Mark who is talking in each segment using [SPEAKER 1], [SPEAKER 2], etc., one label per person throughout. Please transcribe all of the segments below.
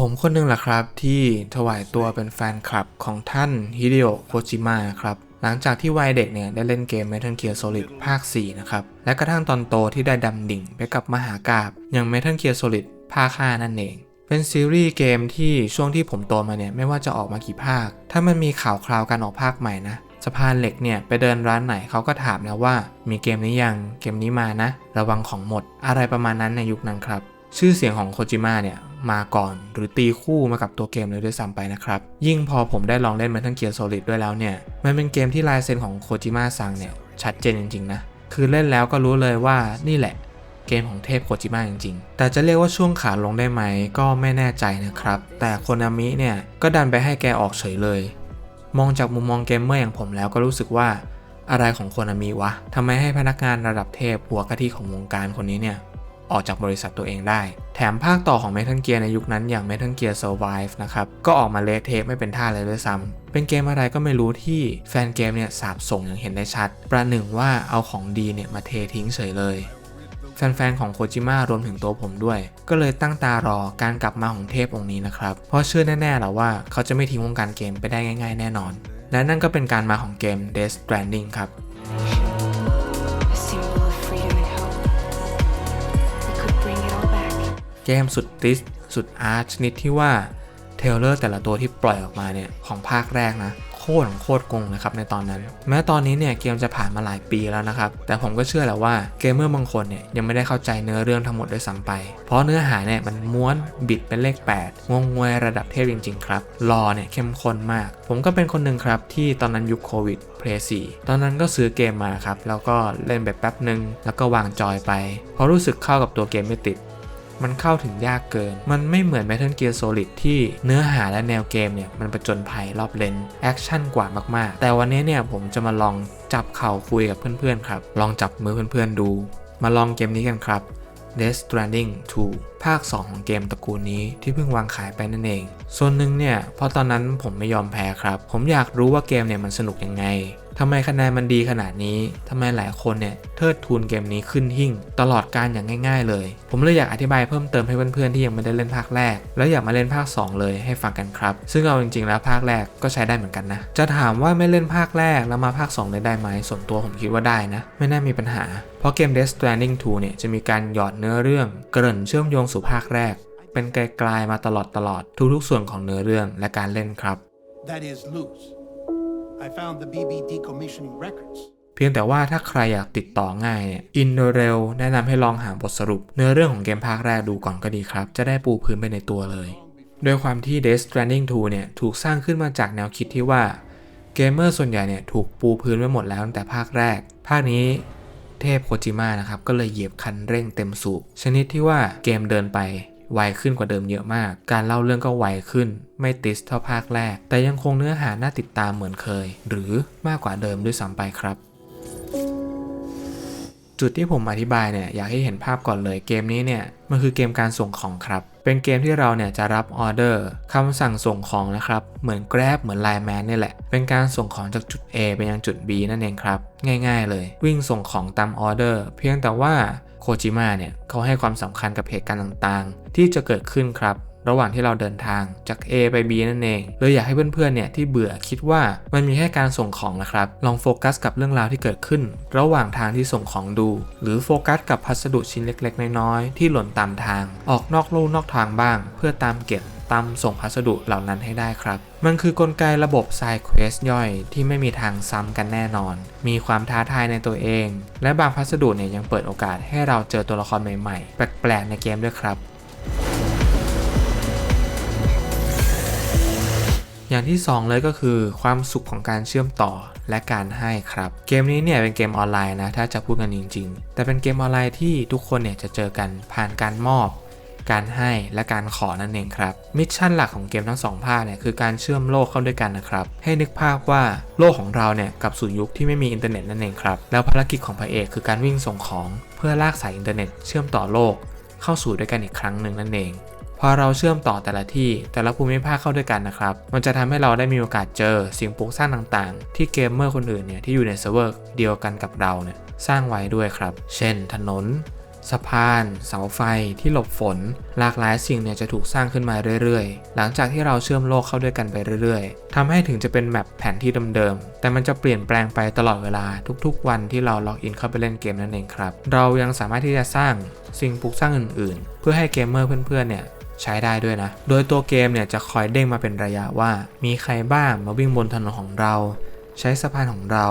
[SPEAKER 1] ผมคนหนึ่งแหละครับที่ถวายตัวเป็นแฟนคลับของท่านฮิเดโอะโคจิมะครับหลังจากที่วัยเด็กเนี่ยได้เล่นเกม Metal Gear Solid ภาค 4 นะครับ และกระทั่งตอนโตที่ได้ดำดิ่งไปกับมหากาบอย่าง Metal Gear Solid ภาค 5 นั่นเอง เป็นซีรีส์เกมที่ช่วงที่ผมโตมาเนี่ย ไม่ว่าจะออกมากี่ภาค ถ้ามันมีข่าวคราวการออกภาคใหม่นะสะพานเหล็กเนี่ยไปเดินร้านไหนเขาก็ถามนะว่า มีเกมนี้ยังเกมนี้มานะ ระวังของหมดอะไรประมาณนั้นในยุคนั้นครับชื่อเสียงของโคจิมะเนี่ย มาก่อน หรือตีคู่มากับตัวเกมเลยด้วยซ้ำไปนะครับ ยิ่งพอผมได้ลองเล่น Metal Gear Solid ด้วยแล้วเนี่ย มันเป็นเกมที่ลายเซ็นของโคจิมะซังเนี่ย ชัดเจนจริงๆนะคือเล่นแล้วก็รู้เลยว่านี่แหละเกมของเทพโคจิมะจริงๆ แต่จะเรียกว่าช่วงขาลงได้ไหมก็ไม่แน่ใจนะครับ แต่โคนามิเนี่ย ก็ดันไปให้แกออกเฉยเลย มองจากมุมมองเกมเมอร์อย่างผมแล้วก็รู้สึกว่าอะไรของโคนามิวะทำไมให้พนักงานระดับเทพหัวกะทิของวงการคนนี้เนี่ย ออกจากบริษัทตัวเองได้ แถมภาคต่อของ Metal Gear ในยุคนั้นอย่าง Metal Gear Survive นะครับก็ออกมาเละเทะไม่เป็นท่าเลยด้วยซ้ำเป็นเกมอะไรก็ไม่รู้ที่แฟนเกมเนี่ยสาบส่งอย่างเห็นได้ชัด ประหนึ่งว่าเอาของดีเนี่ยมาเททิ้งเฉยเลยแฟนๆ ของโคจิมะรวมถึงตัวผมด้วย ก็เลยตั้งตารอการกลับมาของเทพองค์นี้นะครับ เพราะเชื่อแน่ๆแล้วว่าเขาจะไม่ทิ้งวงการเกมไปได้ง่ายๆ แน่นอน และนั่นก็เป็นการมาของเกม Death Stranding ครับ เกมสุดติสสุดอาร์ตชนิดที่ว่าเทเลอร์แต่ละตัวที่ปล่อยออกมาเนี่ยของภาคแรกนะโคตรของโคตรกงเลยครับในตอนนั้น แม้ตอนนี้เนี่ยเกมจะผ่านมาหลายปีแล้วนะครับ แต่ผมก็เชื่อแหละว่าเกมเมอร์บางคนเนี่ยยังไม่ได้เข้าใจเนื้อเรื่องทั้งหมดด้วยซ้ำไป เพราะเนื้อหาเนี่ยมันม้วนบิดเป็นเลข 8 งงงวยระดับเทพจริง ๆ ครับรอเนี่ยเข้มข้นมาก ผมก็เป็นคนหนึ่งครับที่ตอนนั้นยุคโควิดเพลย์4ตอนนั้นก็ซื้อเกมมาครับแล้วก็เล่นแบบแป๊บหนึ่งแล้วก็วางจอยไปเพราะรู้สึกเข้ากับตัวเกมไม่ติด มันเข้าถึงยากเกิน มันไม่เหมือน Metal Gear Solid ที่เนื้อหาและแนวเกมเนี่ย มันประจนภัยรอบเลนแอคชั่นกว่ามากๆ แต่วันนี้เนี่ยผมจะมาลองจับเข่าคุยกับเพื่อนๆครับ ลองจับมือเพื่อนๆดู มาลองเกมนี้กันครับ Death Stranding 2 ภาค 2 ของเกมตระกูลนี้ที่เพิ่งวางขายไปนั่นเอง ส่วนหนึ่งเนี่ยเพราะตอนนั้นผมไม่ยอมแพ้ครับ ผมอยากรู้ว่าเกมเนี่ยมันสนุกยังไง ทำไมคะแนนมันดีขนาดนี้ทำไมหลายคนเนี่ยเทิดทูนเกมนี้ขึ้นหิ่ง ตลอดการอย่างง่าย ๆ เลย ผมเลยอยากอธิบายเพิ่มเติมให้เพื่อนๆที่ยังไม่ได้เล่นภาคแรก แล้วอยากมาเล่นภาค 2 เลยให้ฟังกันครับ ซึ่งเอาจริงๆแล้วภาคแรกก็ใช้ได้เหมือนกันนะ จะถามว่าไม่เล่นภาคแรกแล้วมาภาค2ได้ได้ไหมส่วนตัวผมคิดว่าได้นะ ไม่น่ามีปัญหา เพราะเกม Death Stranding 2 เนี่ยจะมีการหยอดเนื้อเรื่อง เกริ่นเชื่อมโยงสู่ภาคแรก เป็นไกลๆมาตลอดตลอดทุกๆ ส่วนของเนื้อเรื่องและการเล่นครับ
[SPEAKER 2] That is loose. I found the BB decommissioning records.
[SPEAKER 1] เพียงแต่ว่าถ้าใครอยากติดต่อง่ายเนี่ยอินโดเรลแนะนำให้ลองหาบทสรุป เนื้อเรื่องของเกมภาคแรกดูก่อนก็ดีครับ จะได้ปูพื้นไปในตัวเลย โดยความที่ Death Stranding 2 เนี่ยถูกสร้างขึ้นมาจากแนวคิดที่ว่าเกมเมอร์ส่วนใหญ่เนี่ยถูกปูพื้นไว้หมดแล้วตั้งแต่ภาคแรก ภาคนี้เทพโคจิมะนะครับก็เลยเหยียบคันเร่งเต็มสูบชนิดที่ว่าเกมเดินไป ไวขึ้นกว่าเดิมเยอะมาก การเล่าเรื่องก็ไวขึ้น ไม่ติสเท่าภาคแรก แต่ยังคงเนื้อหาน่าติดตามเหมือนเคย หรือมากกว่าเดิมด้วยซ้ำไปครับจุดที่ผมอธิบายเนี่ยอยากให้เห็นภาพก่อนเลยเกมนี้เนี่ยมันคือเกมการส่งของครับ เป็นเกมที่เราเนี่ยจะรับออเดอร์คำสั่งส่งของนะครับ เหมือน Grab เหมือน Line Man นี่แหละ เป็นการส่งของจากจุด A ไปยังจุด B นั่นเองครับ ง่ายๆเลย วิ่งส่งของตามออเดอร์เพียงแต่ว่า คจิมะเนี่ยเขาให้ความสำคัญกับเหตุการณ์ต่างๆ ที่จะเกิดขึ้นครับ ระหว่างที่เราเดินทางจาก A ไป B นั่นเองเลยอยากให้เพื่อนๆเนี่ยที่เบื่อคิดว่ามันมีแค่การส่งของนะครับ ลองโฟกัสกับเรื่องราวที่เกิดขึ้น ระหว่างทางที่ส่งของดู หรือโฟกัสกับพัสดุชิ้นเล็กๆ น้อยๆที่หล่นตามทาง ออกนอกลู่นอกทางบ้าง เพื่อตามเก็บ ตามส่งพัสดุเหล่านั้นให้ได้ครับ มันคือกลไกระบบ Side Quest ย่อยที่ไม่มีทางซ้ำกันแน่นอน มีความท้าทายในตัวเอง และบางพัสดุเนี่ยยังเปิดโอกาสให้เราเจอตัวละครใหม่ๆ แปลกๆในเกมด้วยครับ อย่างที่ 2 เลยก็คือความสุขของการเชื่อมต่อและการให้ครับ เกมนี้เนี่ยเป็นเกมออนไลน์นะถ้าจะพูดกันจริง ๆ แต่เป็นเกมออนไลน์ที่ทุกคนเนี่ยจะเจอกันผ่านการมอบ การให้และการขอนั่นเองครับ มิชชั่นหลักของเกมทั้งสองภาคเนี่ยคือการเชื่อมโลกเข้าด้วยกันนะครับ ให้นึกภาพว่าโลกของเราเนี่ยกับสู่ยุคที่ไม่มีอินเทอร์เน็ตนั่นเองครับ แล้วภารกิจของพระเอกคือการวิ่งส่งของเพื่อลากสายอินเทอร์เน็ตเชื่อมต่อโลก เข้าสู่ด้วยกันอีกครั้งหนึ่งนั่นเองพอเราเชื่อมต่อแต่ละที่แต่ละภูมิภาคเข้าด้วยกันนะครับ มันจะทำให้เราได้มีโอกาสเจอสิ่งปลูกสร้างต่างๆ ที่เกมเมอร์คนอื่นเนี่ยที่อยู่ในเซิร์ฟเวอร์เดียวกันกับเราเนี่ยสร้างไว้ด้วยครับ เช่น ถนน สะพาน เสาไฟ ที่หลบฝน หลากหลายสิ่งเนี่ยจะถูกสร้างขึ้นมาเรื่อยๆ หลังจากที่เราเชื่อมโลกเข้าด้วยกันไปเรื่อยๆทำให้ถึงจะเป็นแมปแผนที่เดิมๆ แต่มันจะเปลี่ยนแปลงไปตลอดเวลาทุกๆ วันที่เราล็อกอินเข้าไปเล่นเกมนั่นเองครับ เรายังสามารถที่จะสร้างสิ่งปลูกสร้างอื่นๆ เพื่อให้เกมเมอร์เพื่อนๆ เนี่ยใช้ได้ด้วยนะ โดยตัวเกมเนี่ยจะคอยเด้งมาเป็นระยะว่า มีใครบ้างมาวิ่งบนถนนของเรา ใช้สะพานของเรา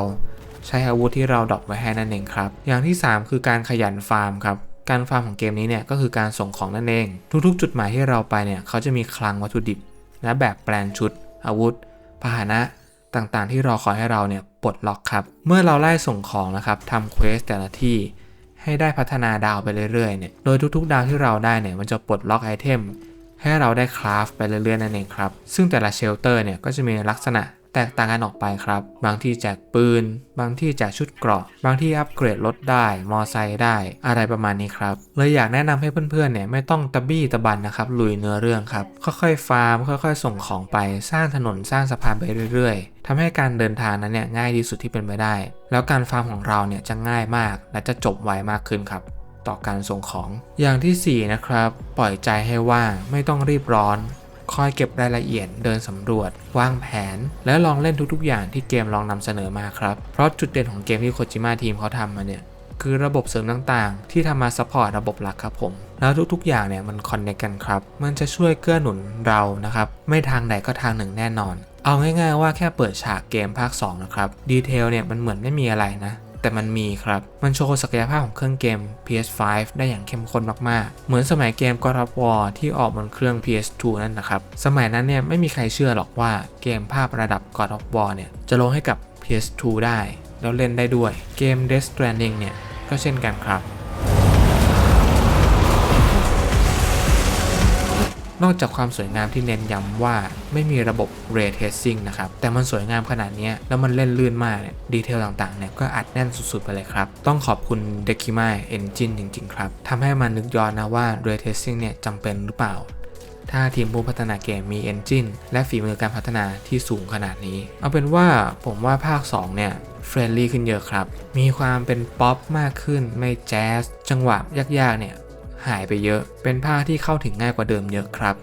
[SPEAKER 1] ใช้อาวุธที่เราดรอปไว้ให้นั่นเองครับ อย่างที่ 3 คือการขยันฟาร์มครับการฟาร์มของเกมนี้เนี่ยก็คือการส่งของนั่นเอง ทุกๆ จุดหมายที่เราไปเนี่ยเขาจะมีคลังวัตถุดิบ และแบบแปลนชุด อาวุธ พาหนะต่างๆ ที่รอคอยให้เราเนี่ยปลดล็อกครับ เมื่อเราไล่ส่งของนะครับทำเควสแต่ละที่ให้ได้พัฒนาดาวไปเรื่อยๆเนี่ยโดยทุกๆ ดาวที่เราได้เนี่ยมันจะปลดล็อกไอเทมให้เราได้คราฟไปเรื่อยๆนั่นเองครับซึ่งแต่ละเชลเตอร์เนี่ยก็จะมีลักษณะ แตกต่างกันออกไปครับ บางที่แจกปืน บางที่แจกชุดเกราะ บางที่อัปเกรดรถได้ มอไซค์ได้ อะไรประมาณนี้ครับ เลยอยากแนะนำให้เพื่อนๆเนี่ยไม่ต้องตะบี้ตะบันนะครับ ลุยเนื้อเรื่องครับ ค่อยๆฟาร์ม ค่อยๆ ส่งของไป สร้างถนน สร้างสะพานไปเรื่อยๆทำให้การเดินทางนั้นเนี่ยง่ายที่สุดที่เป็นไปได้ แล้วการฟาร์มของเราเนี่ยจะง่ายมาก และจะจบไวมากขึ้นครับต่อการส่งของ อย่างที่ 4 นะครับ ปล่อยใจให้ว่าง ไม่ต้องรีบร้อน คอยเก็บรายละเอียดเดินสำรวจ วางแผน และลองเล่นทุกๆ อย่างที่เกมลองนำเสนอมาครับ เพราะจุดเด่นของเกมที่โคจิม a ทีมเขาทำมาเนี่ยคือระบบเสริมต่างๆ ที่ทำมาซัพพอร์ตระบบหลักครับผม แล้วทุกๆ อย่างเนี่ยมันคอนเนคกันครับ มันจะช่วยเกื้อหนุนเรานะครับ ไม่ทางใดก็ทางหนึ่งแน่นอน เอาง่ายๆว่าแค่เปิดฉากเกมภาค 2 นะครับ ดีเทลเนี่ยมันเหมือนไม่มีอะไรนะ แต่มันมีครับ มันโชว์ศักยภาพของเครื่องเกม PS5 ได้อย่างเข้มข้นมากๆ เหมือนสมัยเกม God of War ที่ออกบนเครื่อง PS2 นั่นนะครับ สมัยนั้นเนี่ยไม่มีใครเชื่อหรอกว่าเกมภาพระดับ God of War เนี่ยจะลงให้กับ PS2 ได้ แล้วเล่นได้ด้วย เกม Death Stranding เนี่ยก็เช่นกันครับ นอกจากความสวยงามที่เน้นย้ำว่าไม่มีระบบ Ray Tracing นะครับ แต่มันสวยงามขนาดนี้แล้วมันเล่นลื่นมากเนี่ยดีเทลต่างๆเนี่ยก็อัดแน่นสุดๆไปเลยครับ ต้องขอบคุณ Decima Engine จริง ๆ ครับทำให้มันนึกย้อนนะว่า Ray Tracing เนี่ยจำเป็นหรือเปล่า ถ้าทีมผู้พัฒนาเกมมี Engine และฝีมือการพัฒนาที่สูงขนาดนี้ เอาเป็นว่าผมว่าภาค 2 เนี่ยเฟรนลี่ขึ้นเยอะครับ มีความเป็นป๊อปมากขึ้นไม่แจ๊สจังหวะยากๆเนี่ย หายไปเยอะ เป็นภาที่เข้าถึงง่ายกว่าเดิมเยอะครับ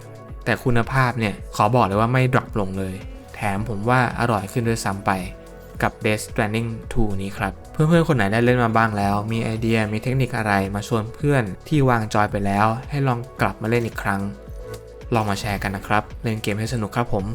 [SPEAKER 1] แต่คุณภาพเนี่ยขอบอกเลยว่าไม่ดรอปลงเลย แถมผมว่าอร่อยขึ้นด้วยซ้ำไปกับ Death Stranding 2 นี้ครับ เพื่อนๆ คนไหนได้เล่นมาบ้างแล้ว มีไอเดียมีเทคนิคอะไรมาชวนเพื่อนที่วางจอยไปแล้ว ให้ลองกลับมาเล่นอีกครั้ง ลองมาแชร์กันนะครับ เล่นเกมให้สนุกครับผม